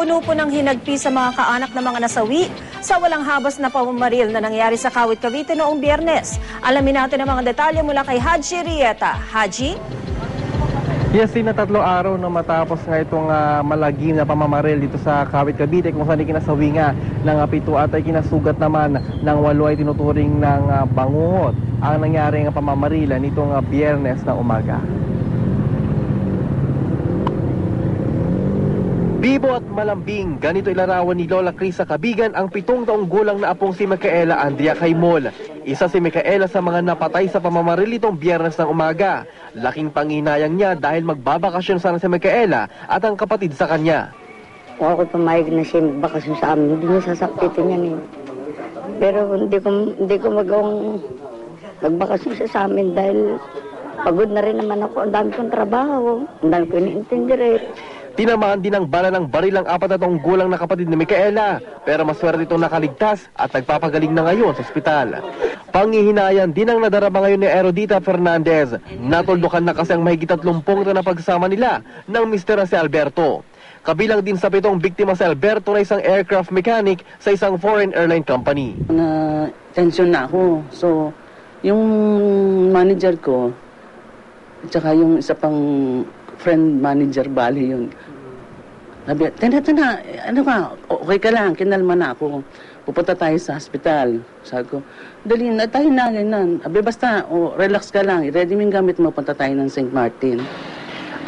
puno po ng hinagpi sa mga kaanak ng mga nasawi sa walang habas na pamamaril na nangyari sa Kawit, Cavite noong biyernes. Alamin natin ang mga detalye mula kay Haji Rieta. Haji? Yes, na tatlong araw na matapos nga itong ah, malagim na pamamaril dito sa Kawit, Cavite kung saan ikinasawi nga ng pito at ay kinasugat naman ng walo ay tinuturing ng ah, bangungot ang nangyari nga pamamarila nitong ah, biyernes na umaga. Bibo at malambing, ganito ilarawan ni Lola Crisa Kabigan ang pitong taong gulang na apong si Micaela Andrea Caimol. Isa si Micaela sa mga napatay sa pamamaril itong biyernes ng umaga. Laking panginayang niya dahil magbabakasyon sana si Micaela at ang kapatid sa kanya. Kung ako pumayag na siya magbakasyon sa amin, hindi niya sasakitin yan eh. Pero hindi ko, hindi ko magawang magbakasyon siya sa amin dahil pagod na rin naman ako. Ang dami kong trabaho. Ang dami ko iniintindi rin. Tinamaan din ng bala ng baril ang apat na taong gulang na kapatid ni Micaela pero maswerte itong nakaligtas at nagpapagaling na ngayon sa ospital. Pangihinayan din ang nadarama ngayon ni Erodita Fernandez. Natuldukan na kasi ang mahigit 30 na napagsama nila ng na si Alberto. Kabilang din sa pitong biktima si Alberto na isang aircraft mechanic sa isang foreign airline company. na tension na ako. So, yung manager ko, at saka yung isa pang friend manager, bali yun. Sabi, tena, tena, ano ka, okay ka lang, kinalma na ako. Pupunta tayo sa hospital. Sabi ko, dali na, tayo na, ganyan. Sabi, basta, oh, relax ka lang, ready mo yung gamit mo, punta tayo ng St. Martin.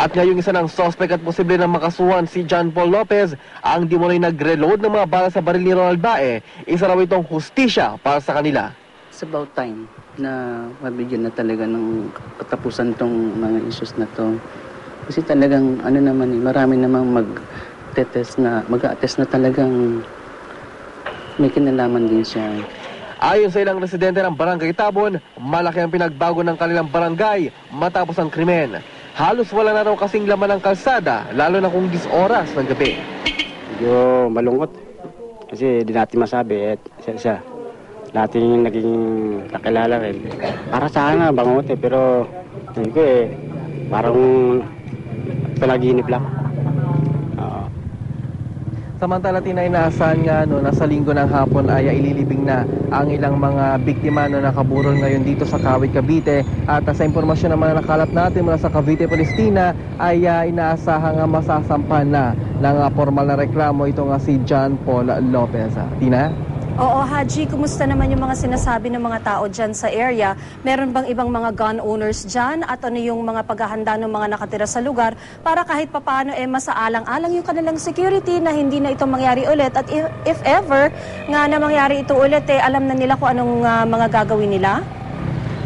At ngayong isa ng suspect at posible na makasuhan si John Paul Lopez ang di mo nag-reload ng mga bala sa baril ni Ronald Bae, isa raw itong hustisya para sa kanila. It's about time na mabigyan na talaga ng katapusan tong mga issues na to. Kasi talagang ano naman eh, marami namang mag-test na, mag-attest na talagang may kinalaman din siya. Ayon sa ilang residente ng Barangay Tabon, malaki ang pinagbago ng kanilang barangay matapos ang krimen. Halos wala na raw kasing laman ng kalsada, lalo na kung 10 oras ng gabi. Medyo malungkot. Kasi di natin masabi, eh, siya, siya. Natin yung naging kakilala rin. Para sa akin nga, bangot eh, pero hindi ko eh, parang panaginip lang. Oo. Samantala tinay-inaasahan nga no, nasa linggo ng hapon ay ililibing na ang ilang mga biktima no, nakaburol ngayon dito sa Kawit, Cavite. At uh, sa impormasyon naman na nakalap natin mula sa Cavite, Palestina ay uh, inaasahan nga masasampan na ng uh, formal na reklamo ito nga si John Paul Lopez. Ah, Tina? Oo, Haji, kumusta naman yung mga sinasabi ng mga tao dyan sa area? Meron bang ibang mga gun owners dyan? At ano yung mga paghahanda ng mga nakatira sa lugar para kahit papano eh masaalang-alang yung kanilang security na hindi na ito mangyari ulit? At if, if ever nga na mangyari ito ulit, eh, alam na nila kung anong ah, mga gagawin nila?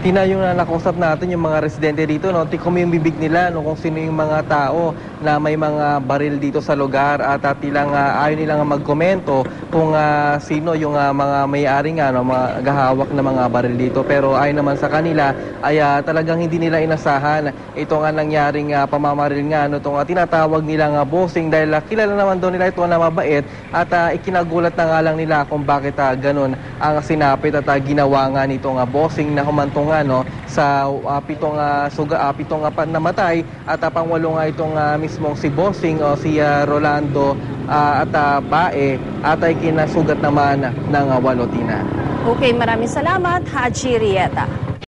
Tina, yung uh, nakausap natin, yung mga residente dito, no, tikom yung bibig nila no, kung sino yung mga tao na may mga baril dito sa lugar at uh, tilang, uh, ayaw nilang magkomento kung uh, sino yung uh, mga may-ari nga, no, mga gahawak na mga baril dito. Pero ayon naman sa kanila, ay uh, talagang hindi nila inasahan ito nga nangyaring uh, pamamaril nga, no, itong uh, tinatawag nila nga bossing dahil uh, kilala naman doon nila ito na mabait at uh, ikinagulat na nga lang nila kung bakit uh, ganun ang sinapit at uh, ginawa nga nito nga bossing na humantong nga no sa uh, pitong uh, suga uh, pitong uh, namatay at uh, pangwalo nga itong uh, mismong si Bossing o si uh, Rolando uh, at uh, Bae at ay kinasugat naman ng uh, Walotina. Okay, maraming salamat, Haji Rieta.